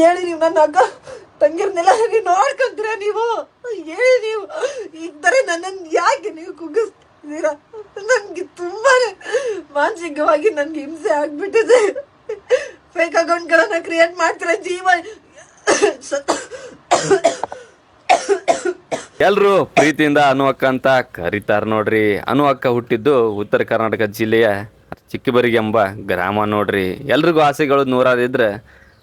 ಹೇಳಿ ನೀವು ನನ್ನ ಅಕ್ಕ ತಂಗಿರ್ನೆಲ್ಲ ನೀವು ನೋಡ್ಕೊಂತೀರ ನೀವು? ಹೇಳಿ ನೀವು. ಇದ್ದರೆ ಥರ ನನ್ನನ್ನು ಯಾಕೆ ನೀವು ಕುಗ್ಗಿಸ್ತೀರಾ? ನನಗೆ ತುಂಬಾ ಮಾನಸಿಕವಾಗಿ ನನಗೆ ಹಿಂಸೆ ಆಗ್ಬಿಟ್ಟಿದೆ. ಫೇಕ್ ಅಕೌಂಟ್ಗಳನ್ನು ಕ್ರಿಯೇಟ್ ಮಾಡ್ತೀರ ಜೀವ? ಎಲ್ರು ಪ್ರೀತಿಯಿಂದ ಅನು ಅಕ್ಕ ಅಂತ ಕರೀತಾರ ನೋಡ್ರಿ. ಅನು ಅಕ್ಕ ಹುಟ್ಟಿದ್ದು ಉತ್ತರ ಕರ್ನಾಟಕ ಜಿಲ್ಲೆಯ ಚಿಕ್ಕಬರಿಗೆ ಎಂಬ ಗ್ರಾಮ ನೋಡ್ರಿ. ಎಲ್ರಿಗೂ ಆಸೆಗಳು ನೂರಾರಿದ್ರೆ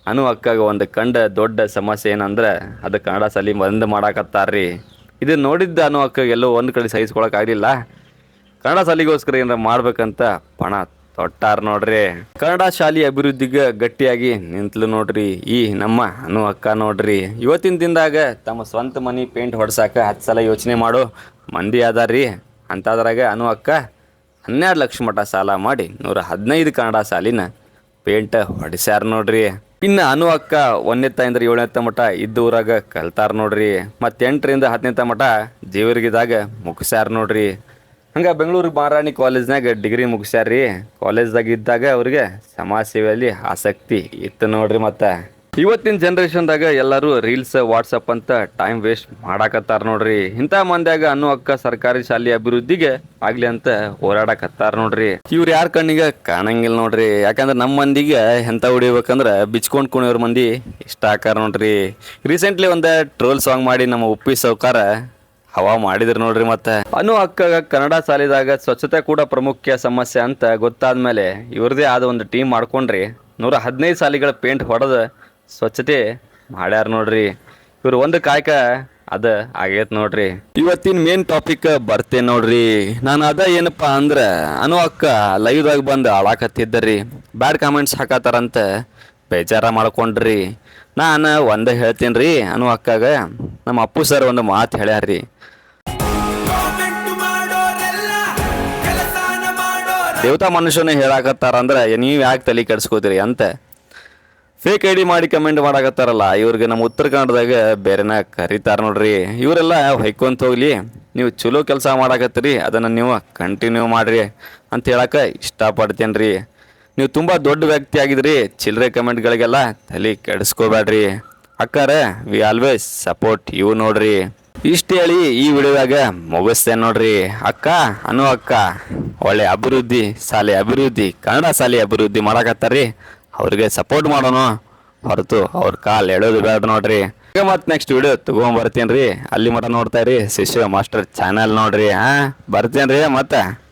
ಅನು ಅಕ್ಕಾಗ ಒಂದು ಕಂಡ ದೊಡ್ಡ ಸಮಸ್ಯೆ ಏನಂದ್ರೆ ಅದು ಕನ್ನಡ ಸಲಿ ಬಂದ್ ಮಾಡಾಕತ್ತಾರ್ರಿ. ಇದು ನೋಡಿದ್ದ ಅನು ಅಕ್ಕ ಎಲ್ಲೋ ಒಂದು ಕಡೆ ಸಹಿಸ್ಕೊಳಕ್ಕಾಗಲಿಲ್ಲ ಕನ್ನಡ ಸಲಿಗೋಸ್ಕರ ಏನಾರ ಮಾಡ್ಬೇಕಂತ ಪಣ ತೊಟ್ಟಾರ ನೋಡ್ರಿ. ಕನ್ನಡ ಶಾಲೆ ಅಭಿವೃದ್ಧಿಗೆ ಗಟ್ಟಿಯಾಗಿ ನಿಂತ್ಲು ನೋಡ್ರಿ ಈ ನಮ್ಮ ಅನು ಅಕ್ಕ ನೋಡ್ರಿ. ಇವತ್ತಿನ ದಿನದಾಗ ತಮ್ಮ ಸ್ವಂತ ಮನಿ ಪೇಂಟ್ ಹೊಡ್ಸಾಕ ಹತ್ತು ಸಲ ಯೋಚನೆ ಮಾಡು. ಮಂದಿ ಅದಾರ್ರಿ. ಅಂತಾದ್ರಾಗ ಅನು ಅಕ್ಕ ಹನ್ನೆರಡು ಲಕ್ಷ ಮಠ ಸಾಲ ಮಾಡಿ ನೂರ ಹದಿನೈದು ಕನ್ನಡ ಸಾಲಿನ ಪೇಂಟ್ ಹೊಡಿಸ್ಯಾರ ನೋಡ್ರಿ. ಇನ್ನು ಅನು ಅಕ್ಕ ಒಂದನೇ ತಾಯಿಂದ ಏಳನೇ ಮಠ ಇದ್ದ ಊರಾಗ ಕಲ್ತಾರ ನೋಡ್ರಿ. ಮತ್ತೆ ಎಂಟರಿಂದ ಹತ್ತನೇ ಮಠ ದೇವರಿಗಿದಾಗ ಮುಗಿಸ್ಯಾರ ನೋಡ್ರಿ. ಹಂಗೆ ಬೆಂಗಳೂರು ಮಹಾರಾಣಿ ಕಾಲೇಜ್ನಾಗ ಡಿಗ್ರಿ ಮುಗಿಸ್ಯಾರ್ರಿ. ಕಾಲೇಜ್ದಾಗ ಇದ್ದಾಗ ಅವ್ರಿಗೆ ಸಮಾಜ ಸೇವೆಯಲ್ಲಿ ಆಸಕ್ತಿ ಇತ್ತು ನೋಡ್ರಿ ಮತ್ತೆ. ಇವತ್ತಿನ ಜನ್ರೇಷನ್ದಾಗ ಎಲ್ಲರೂ ರೀಲ್ಸ್ ವಾಟ್ಸಪ್ ಅಂತ ಟೈಮ್ ವೇಸ್ಟ್ ಮಾಡಾಕತ್ತಾರ ನೋಡ್ರಿ. ಇಂಥ ಮಂದ್ಯಾಗ ಅನ್ನು ಅಕ್ಕ ಸರ್ಕಾರಿ ಶಾಲೆ ಅಭಿವೃದ್ಧಿಗೆ ಆಗ್ಲಿ ಅಂತ ಹೋರಾಡಕತ್ತಾರ ನೋಡ್ರಿ. ಇವ್ರು ಯಾರ ಕಣ್ಣಿಗೆ ಕಾಣಂಗಿಲ್ಲ ನೋಡ್ರಿ. ಯಾಕಂದ್ರೆ ನಮ್ಮ ಮಂದಿಗೆ ಎಂತ ಹೊಡಿಬೇಕಂದ್ರ ಬಿಚ್ಕೊಂಡ್ ಕುಣಿಯೋರ್ ಮಂದಿ ಇಷ್ಟ ಆಕಾರ ನೋಡ್ರಿ. ರೀಸೆಂಟ್ಲಿ ಒಂದು ಟ್ರೋಲ್ ಸಾಂಗ್ ಮಾಡಿ ನಮ್ಮ ಉಪ್ಪಿ ಸೌಕಾರ ಹವಾ ಮಾಡಿದ್ರು ನೋಡ್ರಿ ಮತ್ತೆ. ಅನು ಅಕ್ಕ ಕನ್ನಡ ಶಾಲೆದಾಗ ಸ್ವಚ್ಛತೆ ಕೂಡ ಪ್ರಮುಖ ಸಮಸ್ಯೆ ಅಂತ ಗೊತ್ತಾದ್ಮೇಲೆ ಇವ್ರದೇ ಆದ ಒಂದು ಟೀಮ್ ಮಾಡ್ಕೊಂಡ್ರಿ. ನೂರ ಹದಿನೈದು ಸಾಲಿಗಳ ಪೇಂಟ್ ಹೊಡೆದು ಸ್ವಚ್ಛತೆ ಮಾಡ್ಯಾರ ನೋಡ್ರಿ. ಇವ್ರು ಒಂದು ಕಾಯಕ ಅದ ಆಗೈತ್ ನೋಡ್ರಿ. ಇವತ್ತಿನ ಮೇನ್ ಟಾಪಿಕ್ ಬರ್ತೇನೆ ನೋಡ್ರಿ. ನಾನು ಅದ ಏನಪ್ಪಾ ಅಂದ್ರೆ, ಅನು ಅಕ್ಕ ಲೈವ್ದಾಗ ಬಂದು ಆಳಾಕತ್ತಿದ್ದರಿ ಬ್ಯಾಡ್ ಕಾಮೆಂಟ್ಸ್ ಹಾಕತ್ತಾರಂತ ಬೇಜಾರ ಮಾಡ್ಕೊಂಡ್ರಿ. ನಾನು ಒಂದೇ ಹೇಳ್ತೀನಿ ರೀ ಅನು ಅಕ್ಕಾಗ ನಮ್ಮ ಅಪ್ಪು ಸರ್ ಒಂದು ಮಾತು ಹೇಳ್ಯಾರ್ರಿ. ದೇವತಾ ಮನುಷ್ಯನೇ ಹೇಳಾಕತ್ತಾರ ಅಂದ್ರೆ ನೀವು ಯಾಕೆ ತಲೆ ಕೆಡ್ಸ್ಕೋತೀರಿ ಅಂತ. ಫೇಕ್ ಐ ಡಿ ಮಾಡಿ ಕಮೆಂಟ್ ಮಾಡಾಕತ್ತಾರಲ್ಲ, ಇವ್ರಿಗೆ ನಮ್ಮ ಉತ್ತರ ಕನ್ನಡದಾಗ ಬೇರೆನ ಕರೀತಾರ ನೋಡ್ರಿ. ಇವರೆಲ್ಲ ಹೊಯ್ಕೊಂತ ಹೋಗ್ಲಿ, ನೀವು ಚಲೋ ಕೆಲಸ ಮಾಡಾಕತ್ತೀರಿ, ಅದನ್ನು ನೀವು ಕಂಟಿನ್ಯೂ ಮಾಡ್ರಿ ಅಂತ ಹೇಳಕ ಇಷ್ಟಪಡ್ತೇನೆ ರೀ ನೀವು ತುಂಬ ದೊಡ್ಡ ವ್ಯಕ್ತಿ ಆಗಿದ್ರಿ ಚಿಲ್ಲರೆ ಕಮೆಂಟ್ಗಳಿಗೆಲ್ಲ ತಲೆ ಕೆಡಿಸ್ಕೋಬೇಡ್ರಿ. ಅಕ್ಕಾರ ವಿ ಆಲ್ವೇಸ್ ಸಪೋರ್ಟ್ ಇವು ನೋಡ್ರಿ. ಇಷ್ಟು ಹೇಳಿ ಈ ವಿಡಿಯೋದಾಗ ಮುಗಿಸ್ತೇನೆ ನೋಡ್ರಿ. ಅಕ್ಕ, ಅನು ಅಕ್ಕ, ಒಳ್ಳೆ ಅಭಿವೃದ್ಧಿ ಶಾಲೆ ಅಭಿವೃದ್ಧಿ, ಕನ್ನಡ ಶಾಲೆ ಅಭಿವೃದ್ಧಿ ಮಾಡಾಕತ್ತಾರ್ರಿ. ಅವ್ರಿಗೆ ಸಪೋರ್ಟ್ ಮಾಡೋಣ. ಹೊರತು ಅವ್ರ ಕಾಲ್ ಎಳೋದು ಬೇಡ ನೋಡ್ರಿ. ಈಗ ಮತ್ತೆ ನೆಕ್ಸ್ಟ್ ವಿಡಿಯೋ ತಗೊಂಡ್ ಬರ್ತೇನ್ರಿ ರೀ. ಅಲ್ಲಿ ಮಟ ನೋಡ್ತಾ ಇರಿ. ಶಿಶು ಮಾಸ್ಟರ್ ಚಾನಲ್ ನೋಡ್ರಿ, ಹಾ? ಬರ್ತೇನ್ರಿ ಮತ್ತೆ.